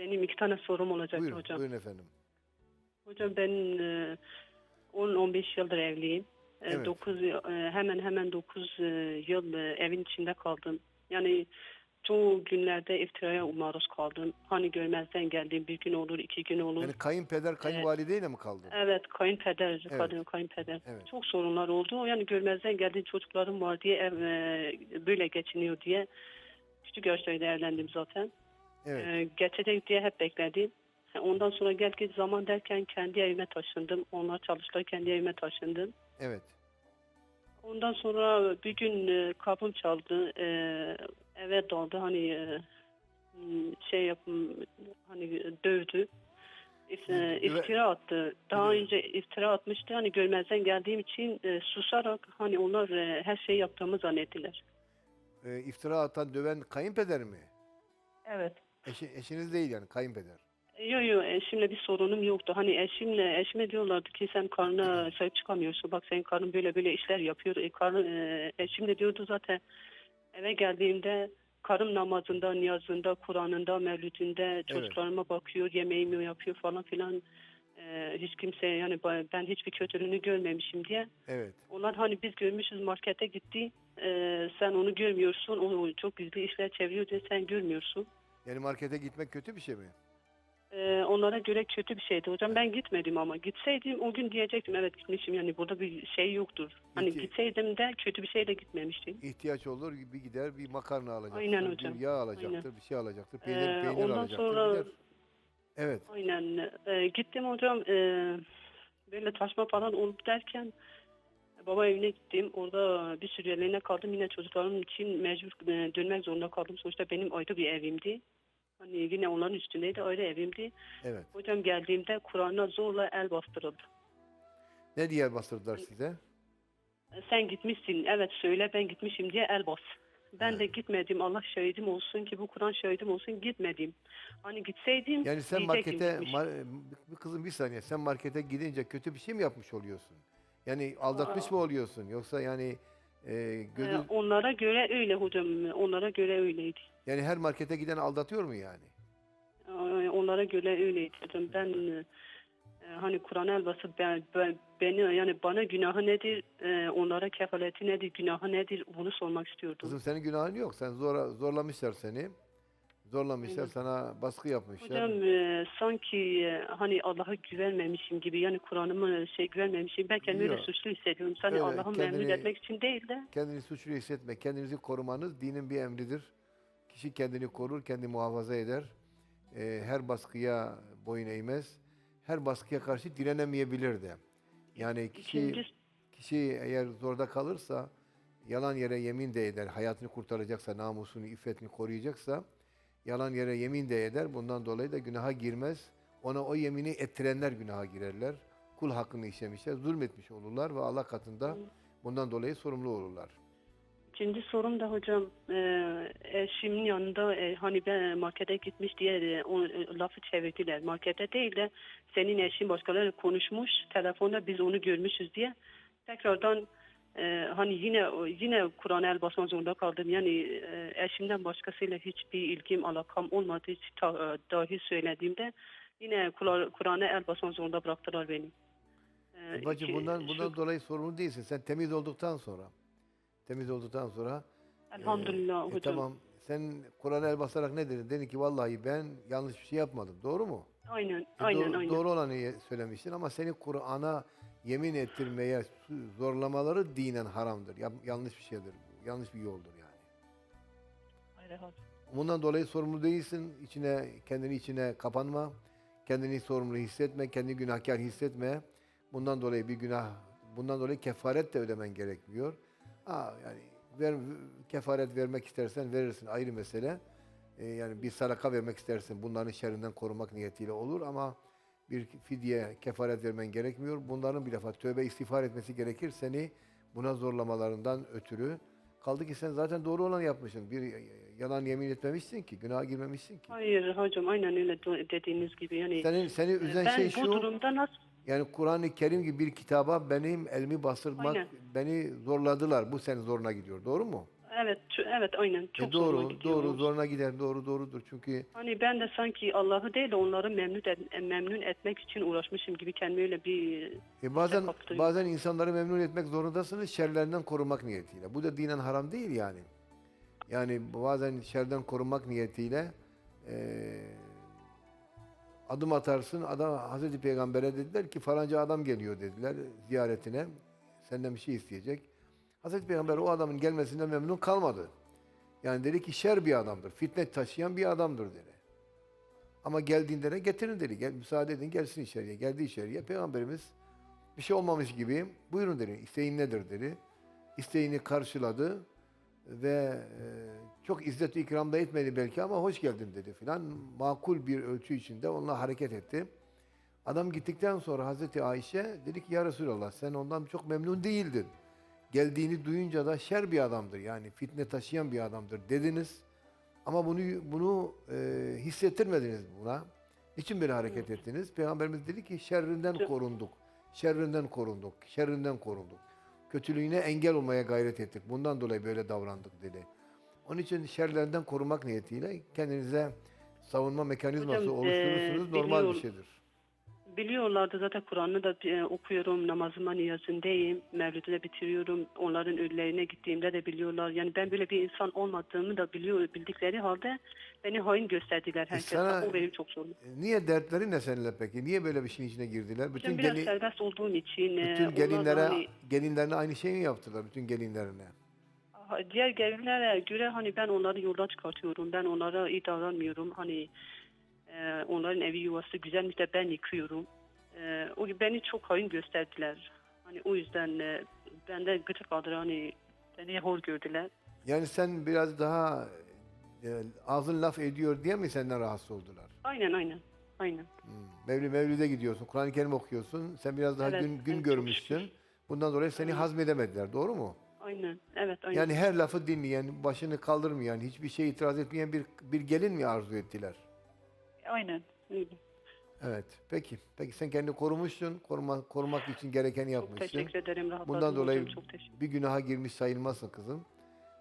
Benim iki tane sorum olacaktı Buyurun, hocam. buyurun efendim. Hocam ben e, 10-15 yıldır evliyim. E, Evet. 9 e, hemen hemen 9 e, yıl e, evin içinde kaldım. Yani çoğu günlerde iftiraya maruz kaldım. Hani görmezden geldiğim bir gün olur, iki gün olur. Yani kayınpeder, kayınvalideyle mi kaldın? Evet, kayınpeder, Evet. kadın kayınpeder. Evet. Çok sorunlar oldu. Yani görmezden geldiğim çocuklarım var diye ev, e, böyle geçiniyor diye. Küçük yaşlarda evlendim zaten. Evet. Ee, geçecek diye hep bekledim. Ondan sonra gel git zaman derken kendi evime taşındım. Onlar çalıştılar kendi evime taşındım. Evet. Ondan sonra bir gün e, kapım çaldı. E, eve daldı hani e, m, şey yapım hani dövdü. E, iftira attı. Daha Güve- önce iftira atmıştı. Hani görmezden geldiğim için e, susarak hani onlar e, her şeyi yaptığımı zannettiler. Ee, iftira atan, döven kayınpeder mi? Evet. Eşi, eşiniz değil yani kayınpeder. Yok yok eşimle bir sorunum yoktu. Hani eşimle eşime diyorlardı ki sen karnına sahip çıkamıyorsun. Bak senin karnın böyle böyle işler yapıyor. E, karnı, e, eşim de diyordu zaten eve geldiğimde karım namazında, niyazında, Kur'an'ında, mevlütünde çocuklarıma bakıyor, yemeğimi yapıyor falan filan. E, hiç kimse yani ben hiçbir kötülüğünü görmemişim diye. Evet. Onlar hani biz görmüşüz markete gitti. E, sen onu görmüyorsun. O çok gizli işler çeviriyor diye sen görmüyorsun. Yani markete gitmek kötü bir şey mi? Ee, onlara göre kötü bir şeydi hocam. Ben gitmedim ama gitseydim o gün diyecektim evet gitmişim yani burada bir şey yoktur. Hani gitseydim de kötü bir şeyle gitmemiştim. İhtiyaç olur bir gider bir makarna alacaktır. Aynen hocam, Bir yağ alacaktır, aynen. bir şey alacaktır. Peynir, Ee, peynir ondan alacaktır. sonra- gider. Evet. Aynen. Ee, gittim hocam ee, böyle taşma falan olup derken baba evine gittim. Orada bir süreliğine kaldım. Yine çocuklarım için mecbur ee, dönmek zorunda kaldım. Sonuçta benim ayrı bir evimdi. Hani yine onların üstündeydi ayrı evimdi. Evet. Hocam geldiğimde Kur'an'a zorla el bastırıldı. Ne diye bastırdılar size? Sen gitmişsin evet söyle ben gitmişim diye el bas. Ben de gitmedim Allah şahidim olsun ki bu Kur'an şahidim olsun gitmedim. Hani gitseydim Yani sen markete, mar- bir kızım bir saniye, sen markete gidince kötü bir şey mi yapmış oluyorsun? Yani aldatmış mı oluyorsun? Yoksa yani e, gözü, Ee, onlara göre öyle hocam onlara göre öyleydi. yani her markete giden aldatıyor mu yani? Ee, onlara göre öyleydi hocam. Ben e, hani Kur'an el basıp ben, ben- beni yani bana günahı nedir e, onlara kefaleti nedir günahı nedir bunu sormak istiyordum. Kızım senin günahın yok. Sen zora, zorlamışlar seni. Zorlamışlar, Aynen. sana baskı yapmışlar. Hocam e, sanki e, hani Allah'a güvenmemişim gibi yani Kur'an'ıma şey güvenmemişim. Ben kendimi öyle suçlu hissediyorum. Öyle, Allah'ı memnun kendini- etmek için değil de Kendini suçlu hissetme. Kendinizi korumanız dinin bir emridir. Kişi kendini korur, kendi muhafaza eder. Ee, her baskıya boyun eğmez. Her baskıya karşı direnemeyebilir de. Yani kişi ikinci kişi eğer zorda kalırsa yalan yere yemin de eder. Hayatını kurtaracaksa, namusunu, iffetini koruyacaksa yalan yere yemin de eder. Bundan dolayı da günaha girmez. Ona o yemini ettirenler günaha girerler. Kul hakkını işlemişler, zulmetmiş olurlar ve Allah katında bundan dolayı sorumlu olurlar. ikinci sorum da hocam e, eşimin yanında e, hani ben markete gitmiş diye e, o e, lafı çevirdiler. Markete değil de senin eşin başkaları konuşmuş telefonda biz onu görmüşüz diye tekrardan e, hani yine yine Kur'an'a el basma zorunda kaldım. Yani e, eşimden başkasıyla hiçbir ilgim alakam olmadı hiç ta- e, dahi söylediğimde yine Kur- Kur'an'a el basma zorunda bıraktılar beni. E, Bacı iki- bundan şu- bundan dolayı sorumlu değilsin. Sen temiz olduktan sonra temiz olduktan sonra elhamdülillah e, hocam. tamam sen Kur'an'a el basarak ne dedin? Dedin ki vallahi ben yanlış bir şey yapmadım. Doğru mu? Aynen E, aynen doğru, aynen. doğru olanı söylemiştin ama seni Kur'an'a yemin ettirmeye zorlamaları dinen haramdır. Ya- yanlış bir şeydir. Yanlış bir yoldur yani. Aynen hocam. Bundan dolayı sorumlu değilsin. İçine kendini içine kapanma. Kendini sorumlu hissetme, kendini günahkar hissetme. Bundan dolayı bir günah, bundan dolayı kefaret de ödemen gerekmiyor. Aa, yani ver, kefaret vermek istersen verirsin ayrı mesele. Ee, yani bir sadaka vermek istersin bunların şerrinden korumak niyetiyle olur ama bir fidye, kefaret vermen gerekmiyor. Bunların bir defa tövbe istiğfar etmesi gerekir seni buna zorlamalarından ötürü. Kaldı ki sen zaten doğru olanı yapmışsın. Bir yalan yemin etmemişsin ki, günaha girmemişsin ki. Hayır hocam aynen öyle dediğiniz gibi yani Senin seni üzen ben şey bu şu. durumda nasıl Yani Kur'an-ı Kerim gibi bir kitaba benim elimi bastırmak Aynen. beni zorladılar. Bu senin zoruna gidiyor. Doğru mu? Evet, evet aynen. Çok E doğru, doğru, zoruna gider, doğru, doğrudur. Çünkü Hani ben de sanki Allah'ı değil de onları memnun, et- memnun etmek için uğraşmışım gibi kendimi öyle bir e bazen kaptırıyor. bazen insanları memnun etmek zorundasınız şerlerinden korumak niyetiyle. Bu da dinen haram değil yani. Yani bazen şerden korunmak niyetiyle e, adım atarsın. Adam Hazreti Peygamber'e dediler ki falanca adam geliyor dediler ziyaretine. Senden bir şey isteyecek. Hazreti Peygamber o adamın gelmesinden memnun kalmadı. Yani dedi ki şer bir adamdır. Fitne taşıyan bir adamdır dedi. Ama geldiğinde de getirin dedi. Gel, müsaade edin gelsin içeriye. Geldi içeriye. Peygamberimiz bir şey olmamış gibi buyurun dedi. İsteğin nedir dedi. İsteğini karşıladı ve e, çok izzet ikramda etmedi belki ama hoş geldin dedi filan. Makul bir ölçü içinde onunla hareket etti. Adam gittikten sonra Hazreti Ayşe dedi ki ya Resulallah sen ondan çok memnun değildin. Geldiğini duyunca da şer bir adamdır yani fitne taşıyan bir adamdır dediniz. Ama bunu bunu e, hissettirmediniz buna. Niçin böyle hareket ettiniz? Peygamberimiz dedi ki şerrinden korunduk. Şerrinden korunduk. Şerrinden korunduk. Kötülüğüne engel olmaya gayret ettik. Bundan dolayı böyle davrandık dedi. Onun için şerlerden korumak niyetiyle kendinize savunma mekanizması Hocam, oluşturursunuz. e, normal bir şeydir. Biliyorlardı zaten Kur'an'ı da e, okuyorum, namazıma niyazındayım, mevlütü de bitiriyorum. Onların ölülerine gittiğimde de biliyorlar. Yani ben böyle bir insan olmadığımı da biliyor, bildikleri halde beni hain gösterdiler herkese. E, sana- O benim çok zorum. E, Niye dertleri ne seninle peki? Niye böyle bir şeyin içine girdiler? Bütün biraz geli- serbest olduğum için. e, bütün gelinlere hani- gelinlerine aynı şeyi mi yaptılar? Bütün gelinlerine. Diğer gelinlere göre hani ben onları yoldan çıkartıyorum. Ben onlara iyi davranmıyorum. Hani e, onların evi yuvası güzelmiş de ben yıkıyorum. E, o beni çok hain gösterdiler. Hani o yüzden e, ben de gıcık aldılar. Hani beni hor gördüler. Yani sen biraz daha e, ağzın laf ediyor diye mi senden rahatsız oldular? Aynen aynen. Aynen. Hmm. Mevli Mevlid'e gidiyorsun, Kur'an-ı Kerim okuyorsun. Sen biraz daha Evet, gün, gün evet, görmüşsün. Bundan dolayı seni Aynen. hazmedemediler. Doğru mu? Aynen. Evet aynen. Yani her lafı dinleyen, başını kaldırmayan, hiçbir şey itiraz etmeyen bir bir gelin mi arzu ettiler? Aynen. Öyle. Evet. Peki. Peki sen kendini korumuşsun. Koruma, korumak için gerekeni Çok yapmışsın. teşekkür ederim. Rahatladım Bundan dolayı hocam. Çok teşekkür bir günaha girmiş sayılmazsın kızım.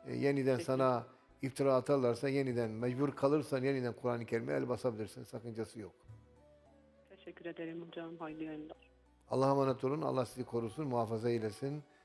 Ee, yeniden Peki. sana iftira atarlarsa yeniden mecbur kalırsan yeniden Kur'an-ı Kerim'e el basabilirsin. Sakıncası yok. Teşekkür ederim hocam. Hayırlı yayınlar. Allah'a emanet olun. Allah sizi korusun, muhafaza eylesin.